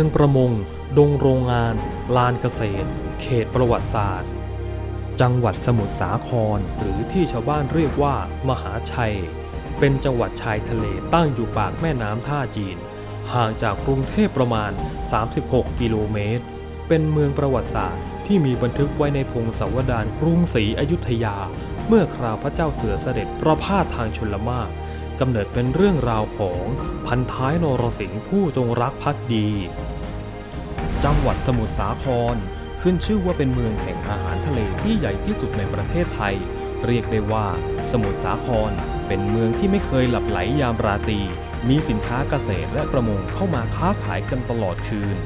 เมืองประมง ดงโรงงาน ลานเกษตร เขตประวัติศาสตร์ จังหวัดสมุทรสาคร หรือที่ชาวบ้านเรียกว่า มหาชัย เป็นจังหวัดชายทะเลตั้งอยู่ปากแม่น้ำท่าจีน ห่างจากกรุงเทพประมาณ 36 กิโลเมตร เป็นเมืองประวัติศาสตร์ที่มีบันทึกไว้ในพงศาวดารกรุงศรีอยุธยา เมื่อคราวพระเจ้าเสือเสด็จประพาสทางชนละมากกำเนิดเป็นเรื่องราวของพันท้ายนรสิงห์ผู้จงรักภักดี จังหวัดสมุทรสาคร ขึ้นชื่อว่าเป็นเมืองแห่งอาหารทะเลที่ใหญ่ที่สุดในประเทศไทย เรียกได้ว่า สมุทรสาคร เป็นเมืองที่ไม่เคยหลับไหลยามราตรีมีสินค้าเกษตรและประมงเข้ามาค้าขายกันตลอดคืน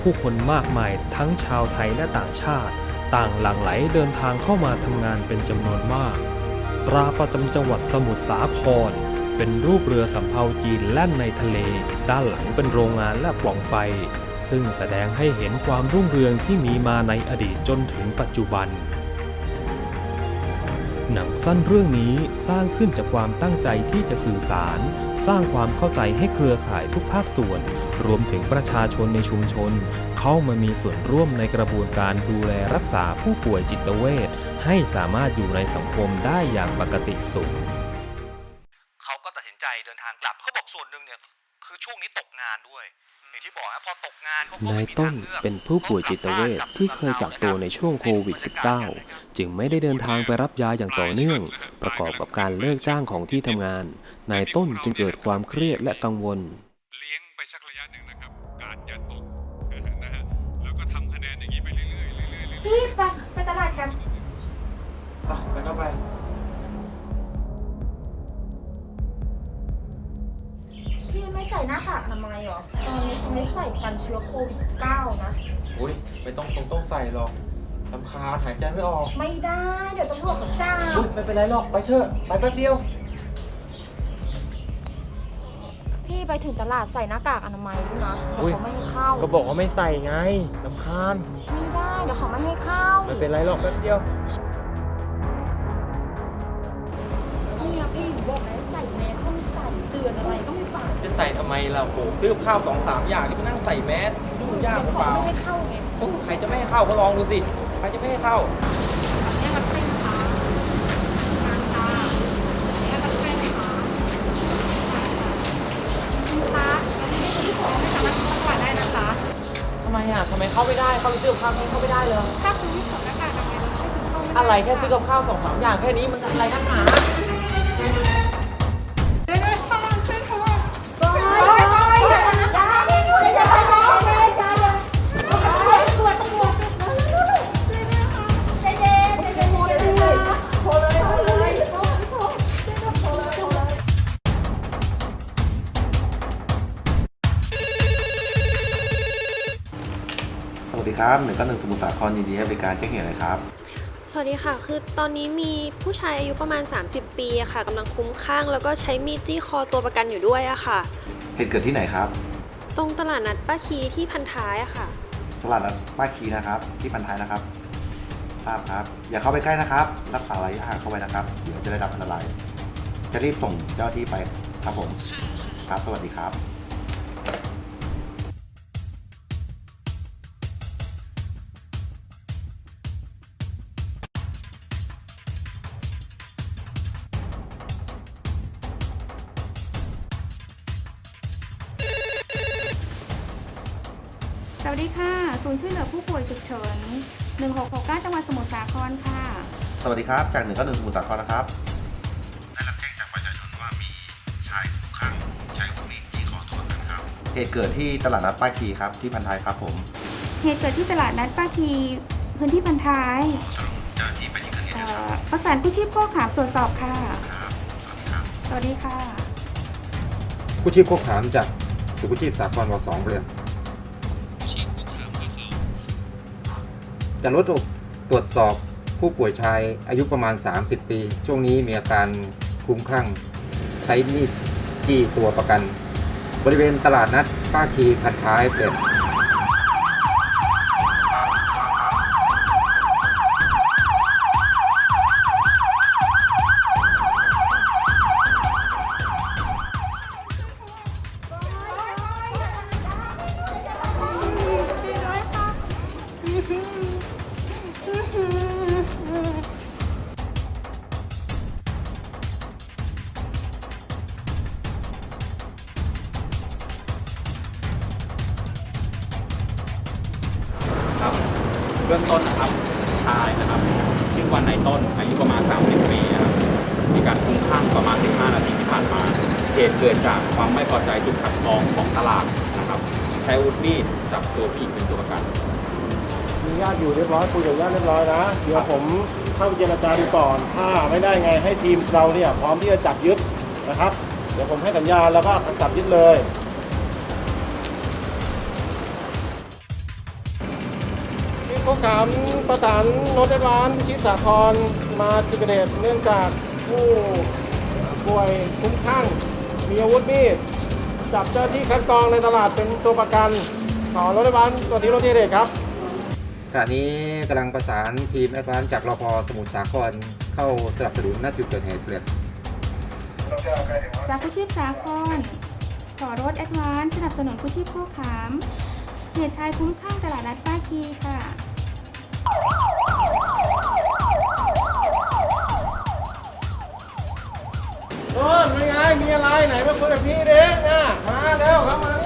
ผู้คนมากมายทั้งชาวไทยและต่างชาติ ต่างหลั่งไหลเดินทางเข้ามาทำงานเป็นจำนวนมากตราประจำจังหวัดสมุทรสาคร เป็นรูปเรือสำเภาจีนแล่นในทะเล ด้านหลังเป็นโรงงานและปล่องไฟ ซึ่งแสดงให้เห็นความรุ่งเรืองที่มีมาในอดีตจนถึงปัจจุบัน หนังสั้นเรื่องนี้สร้างขึ้นจากความตั้งใจที่จะสื่อสาร สร้างความเข้าใจให้เครือข่ายทุกภาคส่วน รวมถึงประชาชนในชุมชน เข้ามามีส่วนร่วมในกระบวนการดูแลรักษาผู้ป่วยจิตเวชให้สามารถอยู่ในสังคมได้อย่างปกติสุขเขาก็ตัดสินใจเดินทางกลับเขาบอกส่วนหนึ่งเนี่ยคือช่วงนี้ตกงานด้วย นะพอตกงานเขาก็นาไม่ยมีต้ทานงเลือกเป็นผู้ป่วยจิตเวชที่เคยกักตัวในช่วงโควิด -19 จึงไม่ได้เดินทางไปรับยาอย่างต่อเนื่อง ประกอบกับการเลิกจ้างของที่ทำงาน นายต้นจึงเกิดความเครียดและกังวล เลี้ยงไปสักระยะหนึ่งนะครับ การอย่าตกนะฮะ แล้วก็ทำคะแนนอย่างนี้ไปเรื่อยๆเรื่อยๆเรื่อยๆพี่ไปไปตลาดกัน ไปไปก็ไป พี่ไม่ใส่หน้ากากอนามัยเหรอตอนนี้เขาไม่ใส่กันเชื้อโควิด -19 นะ อุ้ยไม่ต้องคงต้องใส่หรอกลำคาญหายใจไม่ออกไม่ได้เดี๋ยวตำรวจเขาจ้าอุ้ยไม่เป็นไรหรอกไปเถอะไปแป๊บเดียว พี่ไปถึงตลาดใส่หน้ากากอนามัยด้วยนะเดี๋ยวอุ๊ย เขาไม่ให้เข้าก็บอกว่าไม่ใส่ไงลำคาญไม่ได้เดี๋ยวเขาไม่ให้เข้า ไม่เป็นไรหรอกแป๊บเดียว อนอะไรก็ไม่ฟังจะใส่ทำไมล่ะโหซื้อกับข้าวสองสามอย่างนี่มานั่งใส่แมสยุ่งยากเดี๋ยวเปเขาล่าไม่ให้เข้าไงโอ้ใครจะไม่ให้เข้าก็ลองดูสิใครจะไม่ให้เข้าเนี่ยมันเป็นขางานตาเนี่ยมันเป็นขาคุณคะแล้วที่ที่บอกว่าไม่สามารถเข้าตลาดได้นะคะ ทำไมอะทำไมเข้าไม่ได้ เข้าไปซื้อกับข้าวไม่เข้าไม่ได้เลยถ้าคุณไม่ใส่หน้ากากอนามัยแล้วให้คุณเข้าไม่ได้อะไรแค่ซื้อกับข้าวสองสามอย่างแค่นี้มันอะไรนักหนา ครับหนึ่งก็หนึ่งสมุทรสาครยินดีให้บริการแจ้งเหตุเลยครับ สวัสดีค่ะ คือตอนนี้มีผู้ชายอายุประมาณ 30 ปีอะค่ะกำลังคลุ้มคลั่งแล้วก็ใช้มีดจี้คอตัวประกันอยู่ด้วยอะค่ะ เหตุเกิดที่ไหนครับ ตรงตลาดนัดป้าคีที่พันท้ายอะค่ะ ตลาดนัดป้าคีนะครับ ที่พันท้ายนะครับทราบครับ อย่าเข้าไปใกล้นะครับ รักษาระยะห่างเข้าไว้นะครับ เดี๋ยวจะได้รับอันตราย จะรีบส่งเจ้าหน้าที่ไปครับผม ครับ สวัสดีครับ 1669 จังหวัดสมุทรสาครค่ะ สวัสดีครับ จากหนึ่งก็หนึ่งสมุทรสาครนะครับ ได้รับแจ้งจากประชาชนว่ามีชายคุ้มคลั่งใช้อาวุธมีดจี้คอตัวประกันครับ เหตุเกิดที่ตลาดนัดป้าคีครับที่พันท้ายครับผมเหตุเกิดที่ตลาดนัดป้าคีพื้นที่พันท้ายสรุปเจ้าหน้าที่ไปที่เกิดเหตุเอ่แล้วอประสานกู้ชีพโคกขามตรวจสอบค่ะ ครับสวัสดีครับ สวัสดีค่ะ กู้ชีพโคกขามจากศูนย์กู้ชีพสากลวสองเรือน จะรถตรวจสอบผู้ป่วยชายอายุประมาณ 30 ปี ช่วงนี้มีอาการคลุ้มคลั่ง ใช้มีดจี้ตัวประกัน บริเวณตลาดนัดป้าคีพันท้ายเปิด บื้องต้นนะครับชายนะครับชื่อว่านายต้นอายุประมาณ 30 ปีนะครับมีการคุ้มคลั่งประมาณ 15 นาทีที่ผ่านมาเหตุเกิดจากความไม่พอใจจุดคัดกองของตลาดนะครับ ใช้อาวุธมีดจับตัวผู้หญิงเป็นตัวประกัน มีญาติอยู่เรียบร้อยคุยกับญาติเรียบร้อยนะ เดี๋ยวผมเข้าเจรจาดูก่อน ถ้าไม่ได้ไงให้ทีมเราเนี่ยพร้อมที่จะจับยึดนะครับ เดี๋ยวผมให้สัญญาณแล้วก็จับยึดเลย พวกขามประสานรถแอดวานซ์ชิดสาครมาจุดเกิดเหตุเนื่องจากผู้ป่วยคลุ้มคลั่งมีอาวุธมีดจับเจ้าหน้าที่คัดกรองในตลาดเป็นตัวประกันขอรถแอดวานซ์ตัวที่รถที่เด็กครับขณะนี้กำลังประสานทีมแอดวานซ์จากรพสมุทรสาครเข้าสนับสนุนณจุดเกิดเหตุเปลี่ยนจากผู้ชีพสาครขอรถแอดวานซ์สนับสนุนผู้ชีพโคกขามเหตุชายคุ้มข้างตลาดนัดป้าคีค่ะ โอ้ยไม่ไง มีอะไรไหนมาคุยกับพี่เด็กนะมาแล้วครับมานี่มา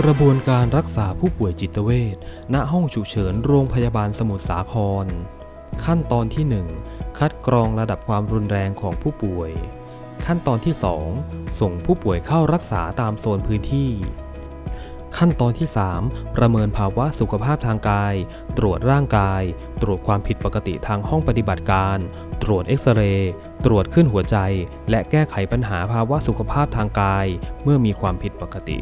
กระบวนการรักษาผู้ป่วยจิตเวชณห้องฉุกเฉินโรงพยาบาลสมุทรสาคร ขั้นตอนที่ 1 คัดกรองระดับความรุนแรงของผู้ป่วย ขั้นตอนที่ 2 ส่งผู้ป่วยเข้ารักษาตามโซนพื้นที่ ขั้นตอนที่ 3 ประเมินภาวะสุขภาพทางกาย ตรวจร่างกาย ตรวจความผิดปกติทางห้องปฏิบัติการ ตรวจเอ็กซเรย์ ตรวจขึ้นหัวใจ และแก้ไขปัญหาภาวะสุขภาพทางกาย เมื่อมีความผิดปกติ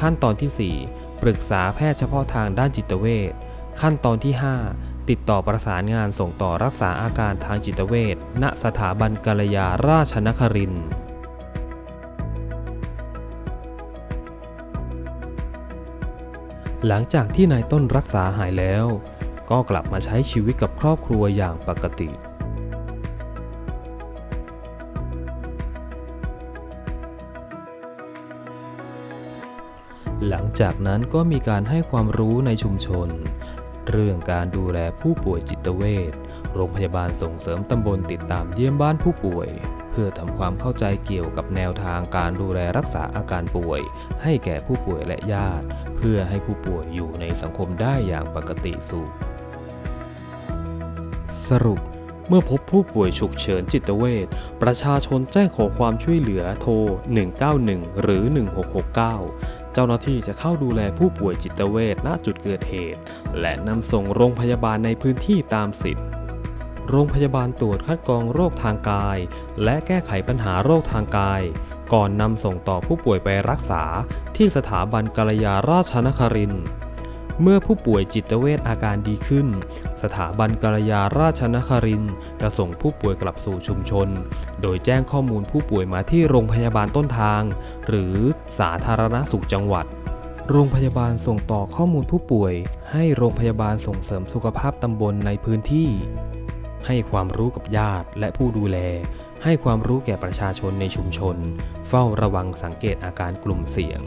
ขั้นตอนที่ 4 ปรึกษาแพทย์เฉพาะทางด้านจิตเวช ขั้นตอนที่ 5 ติดต่อประสานงานส่งต่อรักษาอาการทางจิตเวช ณ สถาบันกัลยาราชนครินทร์ หลังจากที่นายต้นรักษาหายแล้ว ก็กลับมาใช้ชีวิตกับครอบครัวอย่างปกติหลังจากนั้นก็มีการให้ความรู้ในชุมชน เรื่องการดูแลผู้ป่วยจิตเวชโรงพยาบาลส่งเสริมตำบลติดตามเยี่ยมบ้านผู้ป่วย เพื่อทำความเข้าใจเกี่ยวกับแนวทางการดูแลรักษาอาการป่วย ให้แก่ผู้ป่วยและญาติ พื่อให้ผู้ป่วยอยู่ในสังคมได้อย่างปกติสุข สรุปเมื่อพบผู้ป่วยฉุกเฉินจิตเวชประชาชนแจ้งขอความช่วยเหลือโทร 191 หรือ 1669 เจ้าหน้าที่จะเข้าดูแลผู้ป่วยจิตเวชณจุดเกิดเหตุ และนำส่งโรงพยาบาลในพื้นที่ตามสิทธิ์ โรงพยาบาลตรวจคัดกรองโรคทางกาย และแก้ไขปัญหาโรคทางกาย ก่อนนำส่งต่อผู้ป่วยไปรักษาที่สถาบันกัลยาราชนครินทร์เมื่อผู้ป่วยจิตเวชอาการดีขึ้น สถาบันกัลยาราชนครินจะส่งผู้ป่วยกลับสู่ชุมชน โดยแจ้งข้อมูลผู้ป่วยมาที่โรงพยาบาลต้นทาง หรือสาธารณสุขจังหวัด โรงพยาบาลส่งต่อข้อมูลผู้ป่วย ให้โรงพยาบาลส่งเสริมสุขภาพตำบลในพื้นที่ ให้ความรู้กับญาติและผู้ดูแล ให้ความรู้แก่ประชาชนในชุมชน เฝ้าระวังสังเกตอาการกลุ่มเสี่ยง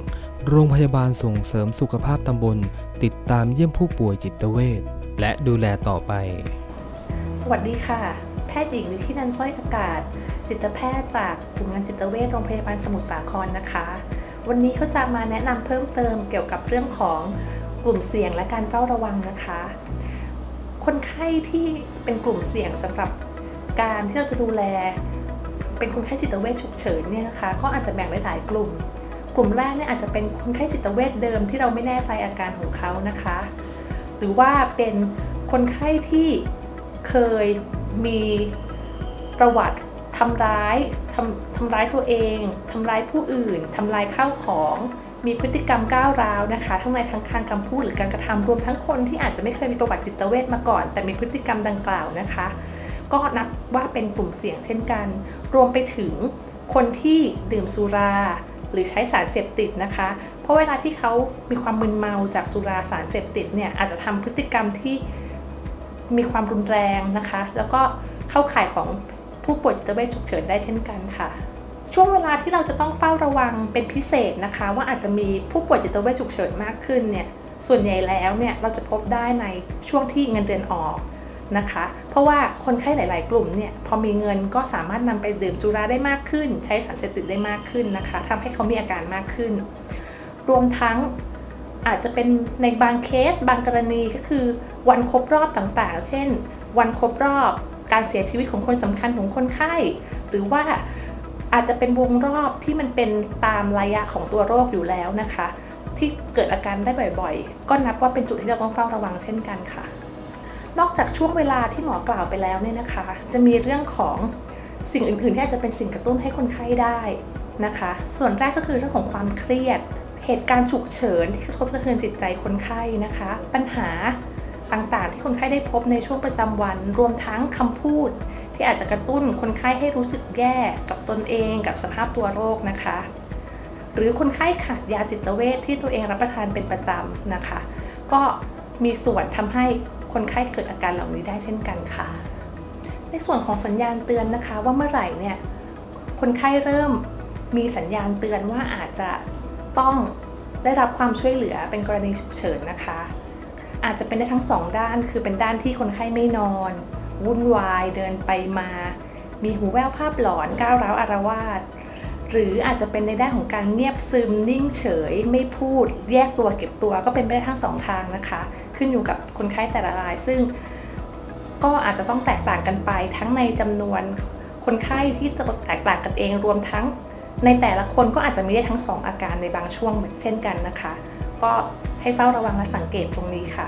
โรงพยาบาลส่งเสริมสุขภาพตำบล ติดตามเยี่ยมผู้ป่วยจิตเวชและดูแลต่อไป สวัสดีค่ะ แพทย์หญิงที่นันสร้อยอากาศ จิตแพทย์จากกลุ่มงานจิตเวชโรงพยาบาลสมุทรสาครนะคะ วันนี้เขาจะมาแนะนำเพิ่มเติมเกี่ยวกับเรื่องของกลุ่มเสี่ยงและการเฝ้าระวังนะคะ คนไข้ที่เป็นกลุ่มเสี่ยงสำหรับการที่เราจะดูแล เป็นคนไข้จิตเวชฉุกเฉินเนี่ยนะคะก็อาจจะแบ่งได้หลายกลุ่ม กลุ่มแรกเนี่ยอาจจะเป็นคนไข้จิตเวชเดิมที่เราไม่แน่ใจอาการของเขานะคะ หรือว่าเป็นคนไข้ที่เคยมีประวัติทำร้ายทำทำร้ายตัวเองทำร้ายผู้อื่นทำลายข้าวของมีพฤติกรรมก้าวร้าวนะคะ ทั้งในทั้งการคำพูดหรือการกระทำรวมทั้งคนที่อาจจะไม่เคยมีประวัติจิตเวชมาก่อน แต่มีพฤติกรรมดังกล่าวนะคะ ก็นับว่าเป็นกลุ่มเสี่ยงเช่นกัน รวมไปถึงคนที่ดื่มสุรา หรือใช้สารเสพติดนะคะ เพราะเวลาที่เขามีความมึนเมาจากสุราสารเสพติดเนี่ยอาจจะทำพฤติกรรมที่มีความรุนแรงนะคะ แล้วก็เข้าข่ายของผู้ป่วยจิตเวชฉุกเฉินได้เช่นกันค่ะ ช่วงเวลาที่เราจะต้องเฝ้าระวังเป็นพิเศษนะคะ ว่าอาจจะมีผู้ป่วยจิตเวชฉุกเฉินมากขึ้นเนี่ยส่วนใหญ่แล้วเนี่ยเราจะพบได้ในช่วงที่เงินเดือนออก นะคะ เพราะว่าคนไข้หลาย ๆ กลุ่มเนี่ยพอมีเงินก็สามารถนำไปดื่มสุราได้มากขึ้น ใช้สารเสพติดได้มากขึ้นนะคะทำให้เขามีอาการมากขึ้น รวมทั้งอาจจะเป็นในบางเคส บางกรณีก็คือวันครบรอบต่างๆ เช่น วันครบรอบการเสียชีวิตของคนสำคัญของคนไข้ หรือว่าอาจจะเป็นวงรอบที่มันเป็นตามระยะของตัวโรคอยู่แล้วนะคะ ที่เกิดอาการได้บ่อยๆ ก็นับว่าเป็นจุดที่เราต้องเฝ้าระวังเช่นกันค่ะ นอกจากช่วงเวลาที่หมอกล่าวไปแล้วเนี่ยนะคะ จะมีเรื่องของสิ่งอื่นๆที่อาจจะเป็นสิ่งกระตุ้นให้คนไข้ได้นะคะ ส่วนแรกก็คือเรื่องของความเครียด เหตุการณ์ฉุกเฉินที่กระทบกระเทือนจิตใจคนไข้นะคะ ปัญหาต่างๆ ที่คนไข้ได้พบในช่วงประจำวัน รวมทั้งคำพูด ที่อาจจะกระตุ้นคนไข้ให้รู้สึกแย่กับตนเองกับสภาพตัวโรคนะคะ หรือคนไข้ขาดยาจิตเวชที่ตัวเองรับประทานเป็นประจำนะคะ ก็มีส่วนทำให้ คนไข้เกิดอาการเหล่านี้ได้เช่นกันค่ะ ในส่วนของสัญญาณเตือนนะคะ ว่าเมื่อไหร่เนี่ยคนไข้เริ่มมีสัญญาณเตือนว่าอาจจะต้องได้รับความช่วยเหลือเป็นกรณีฉุกเฉินนะคะ อาจจะเป็นได้ทั้งสองด้าน คือเป็นด้านที่คนไข้ไม่นอน วุ่นวาย เดินไปมา มีหูแว่วภาพหลอน ก้าวร้าวอารวาสหรืออาจจะเป็นในด้านของการเงียบซึมนิ่งเฉย ไม่พูด แยกตัวเก็บตัวก็เป็นไปได้ทั้งสองทางนะคะ ขึ้นอยู่กับ คนไข้แต่ละราย ซึ่งก็อาจจะต้องแตกต่างกันไป ทั้งในจำนวนคนไข้ที่แตกต่างกันเองรวมทั้งในแต่ละคนก็อาจจะมีได้ทั้งสองอาการในบางช่วงเหมือนเช่นกันนะคะ ก็ให้เฝ้าระวังและสังเกตตรงนี้ค่ะ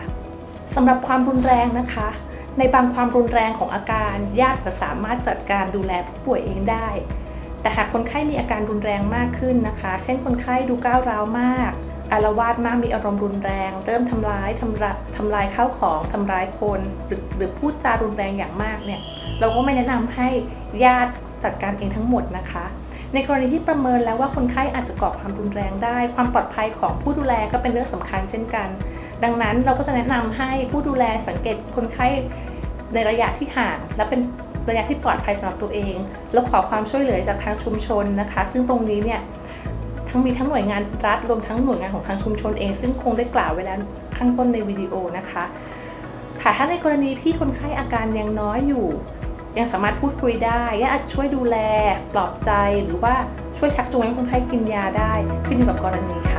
สำหรับความรุนแรงนะคะ ในบางความรุนแรงของอาการญาติจะสามารถจัดการดูแลผู้ป่วยเองได้ แต่หากคนไข้มีอาการรุนแรงมากขึ้นนะคะ เช่นคนไข้ดูก้าวร้าวมาก อารวาสมากมีอารมณ์รุนแรง เริ่มทำร้ายทำร้ายทำลายข้าวของทำร้ายคนหรือหรือพูดจารุนแรงอย่างมากเนี่ยเราก็ไม่แนะนำให้ญาติจัดการเองทั้งหมดนะคะ ในกรณีที่ประเมินแล้วว่าคนไข้อาจจะก่อความรุนแรงได้ ความปลอดภัยของผู้ดูแลก็เป็นเรื่องสำคัญเช่นกัน ดังนั้นเราก็จะแนะนำให้ผู้ดูแลสังเกตคนไข้ในระยะที่ห่างและเป็นระยะที่ปลอดภัยสำหรับตัวเอง แล้วขอความช่วยเหลือจากทางชุมชนนะคะ ซึ่งตรงนี้เนี่ย ทั้งมีทั้งหน่วยงานรัฐรวมทั้งหน่วยงานของทางชุมชนเอง ซึ่งคงได้กล่าวไว้แล้วข้างต้นในวิดีโอนะคะค่ะถ้าในกรณีที่คนไข้อาการยังน้อยอยู่ ยังสามารถพูดคุยได้และอาจจะช่วยดูแล ปลอบใจหรือว่าช่วยชักจูงให้คนไข้กินยาได้ขึ้นอยู่กับกรณีค่ะ